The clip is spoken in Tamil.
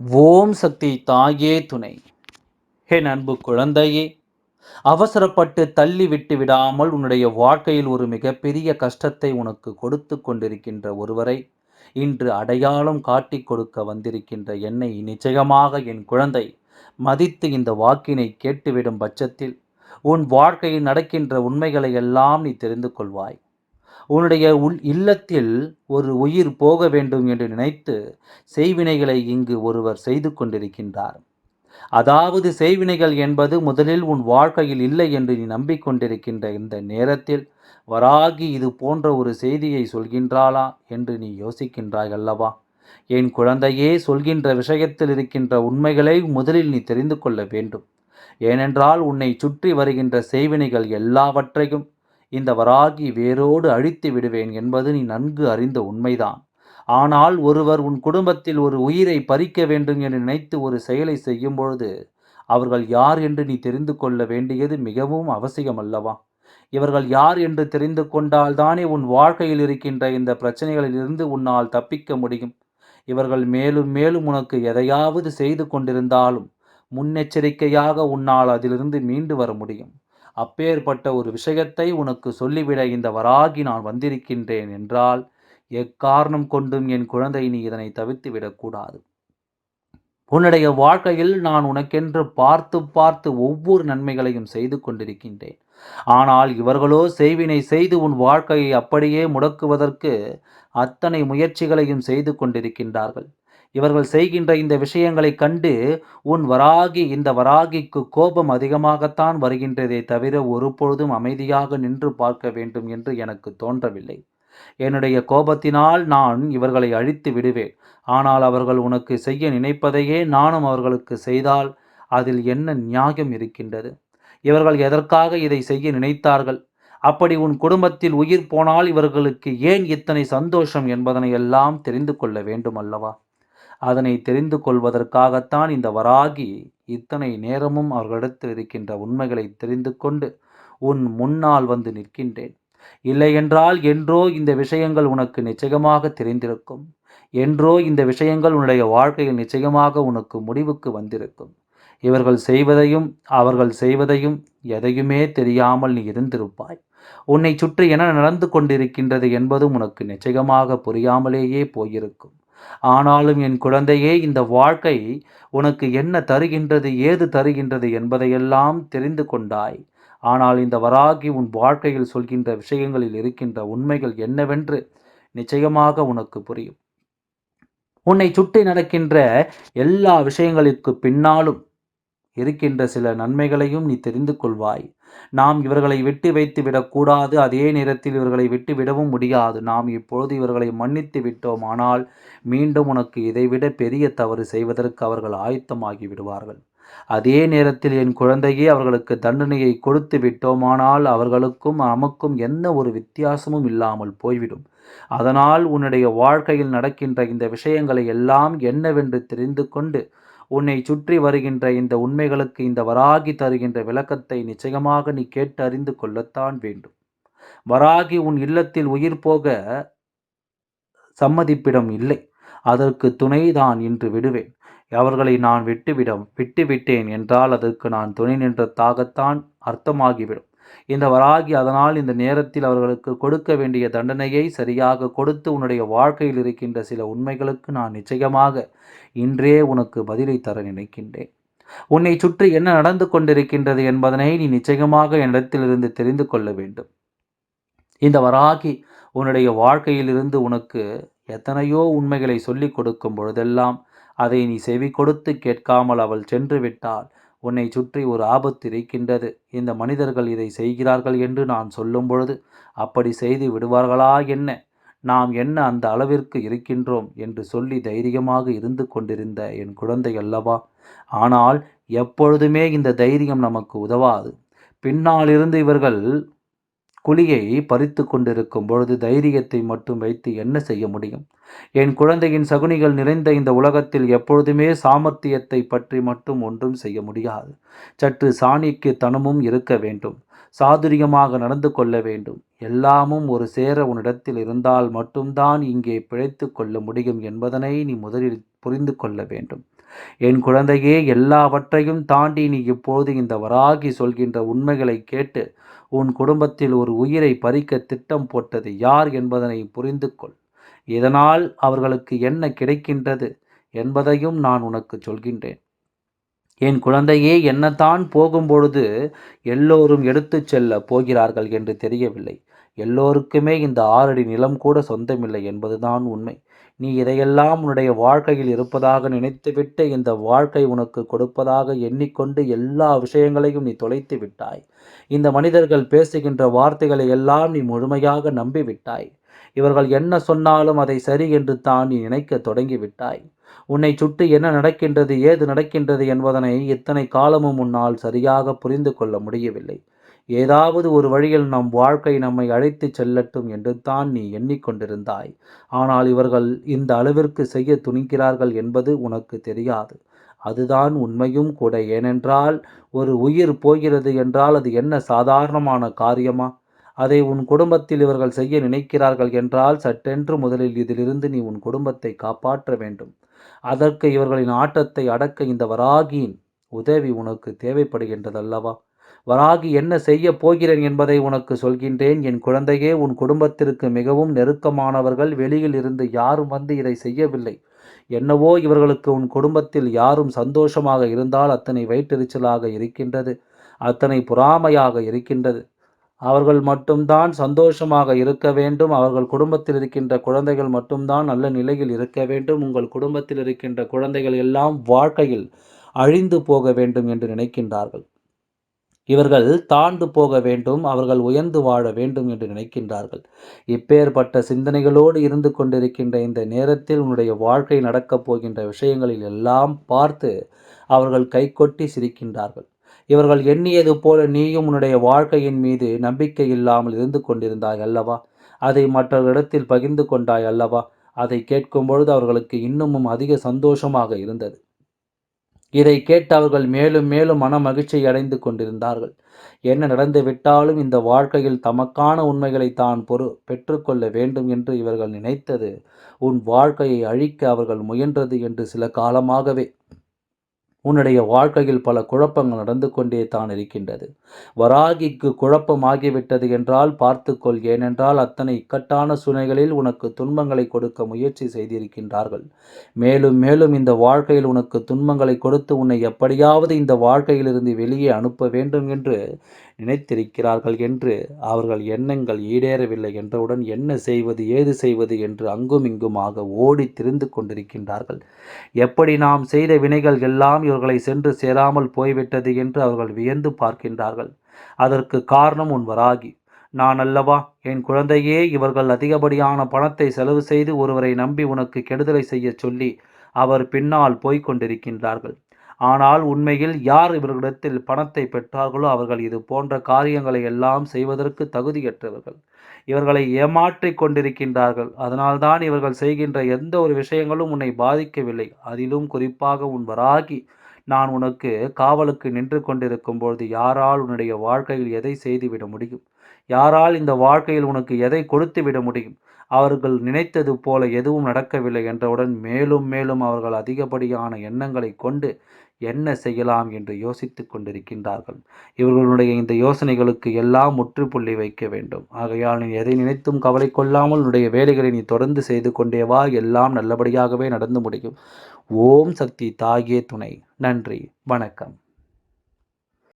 ஓம் சக்தி தாயே துணை. என் அன்பு குழந்தையே அவசரப்பட்டு தள்ளி விட்டு விடாமல் உன்னுடைய வாழ்க்கையில் ஒரு மிகப்பெரிய கஷ்டத்தை உனக்கு கொடுத்து கொண்டிருக்கின்ற ஒருவரை இன்று அடையாளம் காட்டி கொடுக்க வந்திருக்கின்ற என்னை நிச்சயமாக என் குழந்தை மதித்து இந்த வாக்கினை கேட்டுவிடும் பட்சத்தில் உன் வாழ்க்கையில் நடக்கின்ற உண்மைகளை எல்லாம் நீ தெரிந்து கொள்வாய். உன்னுடைய உள் இல்லத்தில் ஒரு உயிர் போக வேண்டும் என்று நினைத்து செய்வினைகளை இங்கு ஒருவர் செய்து கொண்டிருக்கின்றார். அதாவது செய்வினைகள் என்பது முதலில் உன் வாழ்க்கையில் இல்லை என்று நீ நம்பிக்கொண்டிருக்கின்ற இந்த நேரத்தில் வராகி இது போன்ற ஒரு செய்தியை சொல்கின்றாளா என்று நீ யோசிக்கின்றாய் அல்லவா? என் குழந்தையே சொல்கின்ற விஷயத்தில் இருக்கின்ற உண்மைகளை முதலில் நீ தெரிந்து கொள்ள வேண்டும். ஏனென்றால் உன்னை சுற்றி வருகின்ற செய்வினைகள் எல்லாவற்றையும் இந்த வராகி வேரோடு அழித்து விடுவேன் என்பது நீ நன்கு அறிந்த உண்மைதான். ஆனால் ஒருவர் உன் குடும்பத்தில் ஒரு உயிரை பறிக்க வேண்டும் என்று நினைத்து ஒரு செயலை செய்யும் பொழுது அவர்கள் யார் என்று நீ தெரிந்து கொள்ள வேண்டியது மிகவும் அவசியம் அல்லவா இவர்கள் யார் என்று தெரிந்து கொண்டால் தானே உன் வாழ்க்கையில் இருக்கின்ற இந்த பிரச்சனைகளிலிருந்து உன்னால் தப்பிக்க முடியும். இவர்கள் மேலும் மேலும் உனக்கு எதையாவது செய்து கொண்டிருந்தாலும் முன்னெச்சரிக்கையாக உன்னால் அதிலிருந்து மீண்டு வர முடியும். அப்பேற்பட்ட ஒரு விஷயத்தை உனக்கு சொல்லிவிட இந்த வராகி நான் வந்திருக்கின்றேன் என்றால் எக்காரணம் கொண்டும் என் குழந்தை நீ இதனை தவித்து விடக்கூடாது. உன்னுடைய வாழ்க்கையில் நான் உனக்கென்று பார்த்து பார்த்து ஒவ்வொரு நன்மைகளையும் செய்து கொண்டிருக்கின்றேன். ஆனால் இவர்களோ செய்வினை செய்து உன் வாழ்க்கையை அப்படியே முடக்குவதற்கு அத்தனை முயற்சிகளையும் செய்து கொண்டிருக்கின்றார்கள். இவர்கள் செய்கின்ற இந்த விஷயங்களை கண்டு உன் வராகி இந்த வராகிக்கு கோபம் அதிகமாகத்தான் வருகின்றதே தவிர ஒரு பொழுதும் அமைதியாக நின்று பார்க்க வேண்டும் என்று எனக்கு தோன்றவில்லை. என்னுடைய கோபத்தினால் நான் இவர்களை அழித்து விடுவேன். ஆனால் அவர்கள் உனக்கு செய்ய நினைப்பதையே நானும் அவர்களுக்கு செய்தால் அதில் என்ன நியாயம் இருக்கின்றது? இவர்கள் எதற்காக இதை செய்ய நினைத்தார்கள்? அப்படி உன் குடும்பத்தில் உயிர் போனால் இவர்களுக்கு ஏன் இத்தனை சந்தோஷம் என்பதனை எல்லாம் தெரிந்து கொள்ள வேண்டும் அல்லவா அதனை தெரிந்து கொள்வதற்காகத்தான் இந்த வராகி இத்தனை நேரமும் அவர்களிடத்தில் இருக்கின்ற உண்மைகளை தெரிந்து கொண்டு உன் முன்னால் வந்து நிற்கின்றேன். இல்லையென்றால் என்றோ இந்த விஷயங்கள் உனக்கு நிச்சயமாக தெரிந்திருக்கும். என்றோ இந்த விஷயங்கள் உன்னுடைய வாழ்க்கையில் நிச்சயமாக உனக்கு முடிவுக்கு வந்திருக்கும். இவர்கள் செய்வதையும் அவர்கள் செய்வதையும் எதையுமே தெரியாமல் நீ இருந்திருப்பாய். உன்னை சுற்றி என்ன நடந்து கொண்டிருக்கின்றது என்பதும் உனக்கு நிச்சயமாக புரியாமலேயே போயிருக்கும். ஆனாலும் என் குழந்தையே இந்த வாழ்க்கை உனக்கு என்ன தருகின்றது ஏது தருகின்றது என்பதையெல்லாம் தெரிந்து கொண்டாய். ஆனால் இந்த வராகி உன் வாழ்க்கையில் சொல்கின்ற விஷயங்களில் இருக்கின்ற உண்மைகள் என்னவென்று நிச்சயமாக உனக்கு புரியும். உன்னை சுற்றி நடக்கின்ற எல்லா விஷயங்களுக்கு பின்னாலும் இருக்கின்ற சில நன்மைகளையும் நீ தெரிந்து கொள்வாய். நாம் இவர்களை விட்டு வைத்து விடக்கூடாது. அதே நேரத்தில் இவர்களை விட்டு விடவும் முடியாது. நாம் இப்பொழுது இவர்களை மன்னித்து விட்டோம். ஆனால் மீண்டும் உனக்கு இதைவிட பெரிய தவறு செய்வதற்கு அவர்கள் ஆயத்தமாகி விடுவார்கள். அதே நேரத்தில் என் குழந்தையே அவர்களுக்கு தண்டனையை கொடுத்து விட்டோமானால் அவர்களுக்கும் நமக்கும் என்ன ஒரு வித்தியாசமும் இல்லாமல் போய்விடும். அதனால் உன்னுடைய வாழ்க்கையில் நடக்கின்ற இந்த விஷயங்களை எல்லாம் என்னவென்று தெரிந்து கொண்டு உன்னை சுற்றி வருகின்ற இந்த உண்மைகளுக்கு இந்த வராகி தருகின்ற விளக்கத்தை நிச்சயமாக நீ கேட்டு அறிந்து கொள்ளத்தான் வேண்டும். வராகி உன் இல்லத்தில் உயிர் போக சம்மதிப்பிடம் இல்லை. அதற்கு துணைதான் இன்று விடுவேன். அவர்களை நான் விட்டுவிடம் விட்டுவிட்டேன் என்றால் அதற்கு நான் துணை நின்றதாகத்தான் அர்த்தமாகிவிடும். இந்த வராகி அதனால் இந்த நேரத்தில் அவர்களுக்கு கொடுக்க வேண்டிய தண்டனையை சரியாக கொடுத்து உன்னுடைய வாழ்க்கையில் இருக்கின்ற சில உண்மைகளுக்கு நான் நிச்சயமாக இன்றே உனக்கு பதிலை தர நினைக்கின்றேன். உன்னை சுற்றி என்ன நடந்து கொண்டிருக்கின்றது என்பதனை நீ நிச்சயமாக என்னிடத்திலிருந்து தெரிந்து கொள்ள வேண்டும். இந்த வராகி உன்னுடைய வாழ்க்கையிலிருந்து உனக்கு எத்தனையோ உண்மைகளை சொல்லிக் கொடுக்கும் பொழுதெல்லாம் அதை நீ செவி கொடுத்து கேட்காமல் அவள் சென்று விட்டால் உன்னை சுற்றி ஒரு ஆபத்து இருக்கின்றது. இந்த மனிதர்கள் இதை செய்கிறார்கள் என்று நான் சொல்லும் பொழுது அப்படி செய்து விடுவார்களா என்ன? நாம் என்ன அந்த அளவிற்கு இருக்கின்றோம்? என்று சொல்லி தைரியமாக இருந்து கொண்டிருந்த என் குழந்தை அல்லவா? ஆனால் எப்பொழுதுமே இந்த தைரியம் நமக்கு உதவாது. பின்னாலிருந்து இவர்கள் குழியை பறித்து கொண்டிருக்கும் பொழுது தைரியத்தை மட்டும் வைத்து என்ன செய்ய முடியும்? என் குழந்தையின் சகுனிகள் நிறைந்த இந்த உலகத்தில் எப்பொழுதுமே சாமர்த்தியத்தை பற்றி மட்டும் ஒன்றும் செய்ய முடியாது. சற்று சாணிக்கு தனமும் இருக்க வேண்டும். சாதுரியமாக நடந்து கொள்ள வேண்டும். எல்லாமும் ஒரு சேர உன்னிடத்தில் இருந்தால் மட்டும்தான் இங்கே பிழைத்து கொள்ள முடியும் என்பதனை நீ முதலில் புரிந்து கொள்ள வேண்டும். என் குழந்தையே எல்லாவற்றையும் தாண்டி நீ இப்போது இந்த வராகி சொல்கின்ற உண்மைகளை கேட்டு உன் குடும்பத்தில் ஒரு உயிரை பறிக்க திட்டம் போட்டது யார் என்பதனை புரிந்து கொள் இதனால் அவர்களுக்கு என்ன கிடைக்கின்றது என்பதையும் நான் உனக்கு சொல்கின்றேன். என் குழந்தையே என்னத்தான் போகும்பொழுது எல்லோரும் எடுத்துச் செல்ல போகிறார்கள் என்று தெரியவில்லை. எல்லோருக்குமே இந்த ஆறடி நிலம் கூட சொந்தமில்லை என்பதுதான் உண்மை. நீ இதையெல்லாம் உன்னுடைய வாழ்க்கையில் இருப்பதாக நினைத்துவிட்டு இந்த வாழ்க்கை உனக்கு கொடுப்பதாக எண்ணிக்கொண்டு எல்லா விஷயங்களையும் நீ தொலைத்து விட்டாய் இந்த மனிதர்கள் பேசுகின்ற வார்த்தைகளை எல்லாம் நீ முழுமையாக நம்பிவிட்டாய். இவர்கள் என்ன சொன்னாலும் அதை சரி என்று தான் நீ நினைக்க தொடங்கிவிட்டாய். உன்னை சுட்டு என்ன நடக்கின்றது ஏது நடக்கின்றது என்பதனை இத்தனை காலமும் உன்னால் சரியாக புரிந்து கொள்ள முடியவில்லை. ஏதாவது ஒரு வழியில் நம் வாழ்க்கை நம்மை அழைத்துச் செல்லட்டும் என்று தான் நீ எண்ணிக்கொண்டிருந்தாய். ஆனால் இவர்கள் இந்த அளவிற்கு செய்ய துணிக்கிறார்கள் என்பது உனக்கு தெரியாது. அதுதான் உண்மையும் கூட. ஏனென்றால் ஒரு உயிர் போகிறது என்றால் அது என்ன சாதாரணமான காரியமா? அதை உன் குடும்பத்தில் இவர்கள் செய்ய நினைக்கிறார்கள் என்றால் சட்டென்று முதலில் இதிலிருந்து நீ உன் குடும்பத்தை காப்பாற்ற வேண்டும். அதற்கு இவர்களின் ஆட்டத்தை அடக்க இந்த வராகியின் உதவி உனக்கு தேவைப்படுகின்றதல்லவா? வராகி என்ன செய்ய போகிறேன் என்பதை உனக்கு சொல்கின்றேன். என் குழந்தையே உன் குடும்பத்திற்கு மிகவும் நெருக்கமானவர்கள். வெளியில் இருந்து யாரும் வந்து இதை செய்யவில்லை. என்னவோ இவர்களுக்கு உன் குடும்பத்தில் யாரும் சந்தோஷமாக இருந்தால் அத்தனை வயிற்றெரிச்சலாக இருக்கின்றது. அத்தனை பொறாமையாக இருக்கின்றது. அவர்கள் மட்டும்தான் சந்தோஷமாக இருக்க வேண்டும். அவர்கள் குடும்பத்தில் இருக்கின்ற குழந்தைகள் மட்டும்தான் நல்ல நிலையில் இருக்க வேண்டும். உங்கள் குடும்பத்தில் இருக்கின்ற குழந்தைகள் எல்லாம் வாழ்க்கையில் அழிந்து போக வேண்டும் என்று நினைக்கின்றார்கள். இவர்கள் தாண்டு போக வேண்டும். அவர்கள் உயர்ந்து வாழ வேண்டும் என்று நினைக்கின்றார்கள். இப்பேற்பட்ட சிந்தனைகளோடு இருந்து கொண்டிருக்கின்ற இந்த நேரத்தில் உன்னுடைய வாழ்க்கை நடக்கப் போகின்ற விஷயங்களில் எல்லாம் பார்த்து அவர்கள் கைகொட்டி சிரிக்கின்றார்கள். இவர்கள் எண்ணியது போல நீயும் உன்னுடைய வாழ்க்கையின் மீது நம்பிக்கை இல்லாமல் இருந்து கொண்டிருந்தாய் அல்லவா? அதை மற்றவர்களிடத்தில் பகிர்ந்து கொண்டாய் அல்லவா? அதை கேட்கும் பொழுது அவர்களுக்கு இன்னமும் அதிக சந்தோஷமாக இருந்தது. இதை கேட்டு அவர்கள் மேலும் மேலும் மன மகிழ்ச்சி அடைந்து கொண்டிருந்தார்கள். என்ன நடந்து விட்டாலும் இந்த வாழ்க்கையில் தமக்கான உண்மைகளை தான் பொறு பெற்றுக்கொள்ள வேண்டும் என்று இவர்கள் நினைத்தது. உன் வாழ்க்கையை அழிக்க அவர்கள் முயன்றது என்று சில காலமாகவே. உன்னுடைய வாழ்க்கையில் பல குழப்பங்கள் நடந்து கொண்டே தான் இருக்கின்றது. வராகிக்கு குழப்பம் ஆகிவிட்டது என்றால் பார்த்துக்கொள். ஏனென்றால் அத்தனை இக்கட்டான சூழ்நிலைகளில் உனக்கு துன்பங்களை கொடுக்க முயற்சி செய்திருக்கின்றார்கள். மேலும் மேலும் இந்த வாழ்க்கையில் உனக்கு துன்பங்களை கொடுத்து உன்னை எப்படியாவது இந்த வாழ்க்கையிலிருந்து வெளியே அனுப்ப வேண்டும் என்று நினைத்திருக்கிறார்கள் என்று அவர்கள் எண்ணங்கள் ஈடேறவில்லை என்றவுடன் என்ன செய்வது ஏது செய்வது என்று அங்கும் இங்குமாக ஓடி திரிந்து கொண்டிருக்கின்றார்கள். எப்படி நாம் செய்த வினைகள் எல்லாம் இவர்களை சென்று சேராமல் போய்விட்டது என்று அவர்கள் வியந்து பார்க்கின்றார்கள். அதற்கு காரணம் உன் வராகி. நான் அல்லவா? என் குழந்தையே இவர்கள் அதிகப்படியான பணத்தை செலவு செய்து ஒருவரை நம்பி உனக்கு கெடுதலை செய்ய சொல்லி அவர் பின்னால் போய்க் கொண்டிருக்கின்றார்கள். ஆனால் உண்மையில் யார் இவர்களிடத்தில் பணத்தை பெற்றார்களோ அவர்கள் இது போன்ற காரியங்களை எல்லாம் செய்வதற்கு தகுதியற்றவர்கள். இவர்களை ஏமாற்றிக் கொண்டிருக்கின்றார்கள். அதனால்தான் இவர்கள் செய்கின்ற எந்த ஒரு விஷயங்களும் உன்னை பாதிக்கவில்லை. அதிலும் குறிப்பாக உன் வராகி. நான் உனக்கு காவலுக்கு நின்று கொண்டிருக்கும் பொழுது யாரால் உன்னுடைய வாழ்க்கையில் எதை செய்துவிட முடியும்? யாரால் இந்த வாழ்க்கையில் உனக்கு எதை கொடுத்து விட முடியும்? அவர்கள் நினைத்தது போல எதுவும் நடக்கவில்லை என்றவுடன் மேலும் மேலும் அவர்கள் அதிகப்படியான எண்ணங்களை கொண்டு என்ன செய்யலாம் என்று யோசித்து கொண்டிருக்கின்றார்கள். இவர்களுடைய இந்த யோசனைகளுக்கு எல்லாம் முற்றுப்புள்ளி வைக்க வேண்டும். ஆகையால் நீ எதை நினைத்தும் கவலை கொள்ளாமல் உன்னுடைய வேலைகளை நீ தொடர்ந்து செய்து கொண்டே வா. எல்லாம் நல்லபடியாகவே நடந்து முடியும். ஓம் சக்தி தாயே துணை. நன்றி. வணக்கம்.